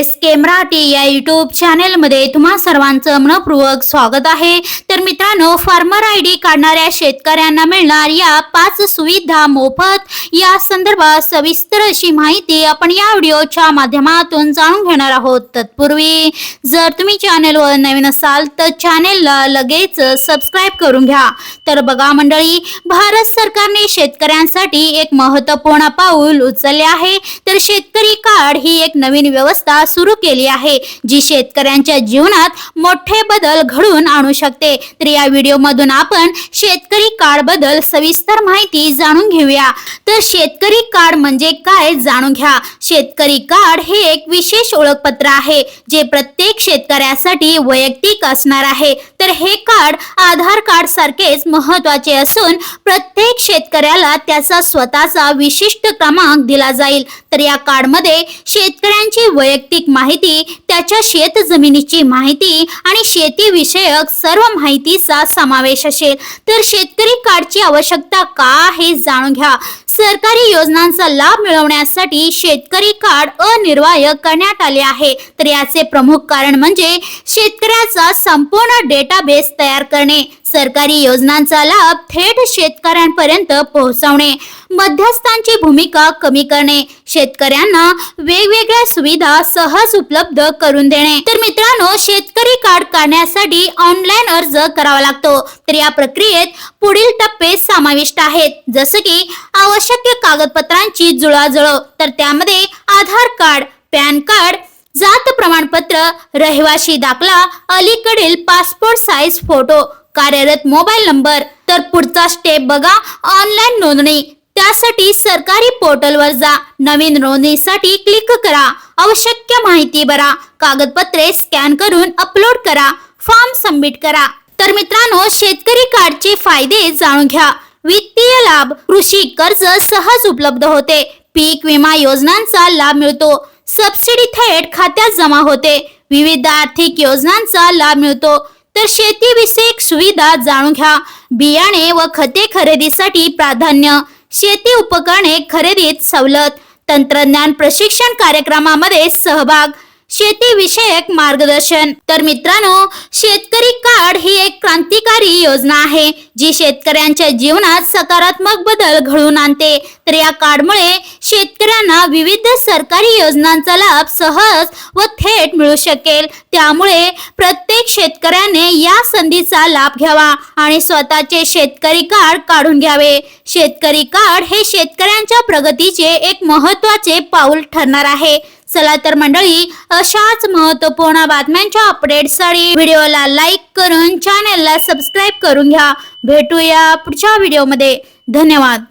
S के मराठी या YouTube चॅनेलमध्ये तुम्हा सर्वांचं मनपूर्वक स्वागत आहे. तर मित्रांनो फार्मर आय डी काढणाऱ्या शेतकऱ्यांना मिळणार या पाच सुविधा मोफत. या संदर्भात सविस्तर अशी माहिती आपण या व्हिडिओच्या माध्यमातून जाणून घेणार आहोत. तत्पूर्वी जर तुम्ही चॅनेलवर नवीन असाल तर चॅनेलला लगेच सबस्क्राईब करून घ्या. तर बघा मंडळी भारत सरकारने शेतकऱ्यांसाठी एक महत्त्वपूर्ण पाऊल उचलले आहे. तर शेतकरी कार्ड ही एक नवीन व्यवस्था सुरू केली आहे जी शेतकऱ्यांच्या जीवनात मोठे बदल घडून आणू शकते. तर या व्हिडिओ मधून आपण शेतकरी कार्डबद्दल सविस्तर माहिती जाणून घेऊया. तर शेतकरी कार्ड म्हणजे काय जाणून घ्या. शेतकरी कार्ड हे एक विशेष ओळखपत्र आहे जे प्रत्येक शेतकऱ्यासाठी वैयक्तिक असणार आहे. तर हे कार्ड आधार कार्ड सारखेच महत्त्वाचे असून प्रत्येक शेतकऱ्याला त्याचा स्वतःचा विशिष्ट क्रमांक दिला जाईल. तर या कार्डमध्ये शेतकऱ्यांची वैयक्तिक माहिती त्याच्या शेत जमिनीची माहिती आणि शेतीविषयक सर्व माहितीचा समावेश असेल. तर शेतकरी कार्डची आवश्यकता का आहे जाणून घ्या. सरकारी योजनांचा लाभ मिळवण्यासाठी शेतकरी कार्ड अनिर्वाह करण्यात आले आहे. तर याचे प्रमुख कारण म्हणजे शेतकऱ्याचा संपूर्ण डेटाबेस तयार करणे. सरकारी योजनांचा लाभ थेट शेतकऱ्यांपर्यंत पोहोचवणे मध्यस्थांची भूमिका कमी करणे शेतकऱ्यांना वेगवेगळ्या सुविधा सहज उपलब्ध करून देणे. तर मित्रांनो शेतकरी कार्ड काढण्यासाठी ऑनलाईन अर्ज करावा लागतो. तर या प्रक्रियेत पुढील टप्पे समाविष्ट आहेत. जसं की आवश्यक कागदपत्रांची जुळाजुळव. तर त्यामध्ये आधार कार्ड पॅन कार्ड जात प्रमाणपत्र रहिवाशी दाखला अलीकडील पासपोर्ट साईज फोटो कार्यरत मोबाईल नंबर. तर पुढचा स्टेप बघा ऑनलाईन नोंदणी. त्यासाठी सरकारी पोर्टलवर जा. नवीन नोंदणीसाठी क्लिक करा. आवश्यक माहिती भरा. कागदपत्रे स्कॅन करून अपलोड करा. फॉर्म सबमिट करा. तर मित्रांनो शेतकरी कार्डचे फायदे जाणून घ्या. वित्तीय लाभ कृषी कर्ज सहज उपलब्ध होते. पीक विमा योजनांचा लाभ मिळतो. सबसिडी थेट खात्यात जमा होते. विविध आर्थिक योजनांचा लाभ मिळतो. तर शेतीविषयक सुविधा जाणून घ्या. बियाणे व खते खरेदीसाठी प्राधान्य शेती उपकरणे खरेदीत सवलत. तंत्रज्ञान प्रशिक्षण कार्यक्रमामध्ये सहभाग. शेती विषयक मार्गदर्शन. तर मित्रांनो शेतकरी कार्ड ही एक क्रांतिकारी योजना आहे जी शेतकऱ्यांच्या जीवनात सकारात्मक बदल घडवून आणते. तर या कार्डमुळे शेतकऱ्यांना विविध सरकारी योजनांचा लाभ सहज व थेट मिळू शकेल. त्यामुळे प्रत्येक शेतकऱ्याने या संधीचा लाभ घ्यावा आणि स्वतःचे शेतकरी कार्ड काढून घ्यावे. शेतकरी कार्ड हे शेतकऱ्यांच्या प्रगतीचे एक महत्त्वाचे पाऊल ठरणार आहे. चला तर मंडळी अशाच महत्त्वपूर्ण बातम्यांच्या अपडेटसाठी व्हिडिओला लाईक करून चॅनेलला सबस्क्राईब करून घ्या. भेटूया पुढच्या व्हिडिओमध्ये धन्यवाद.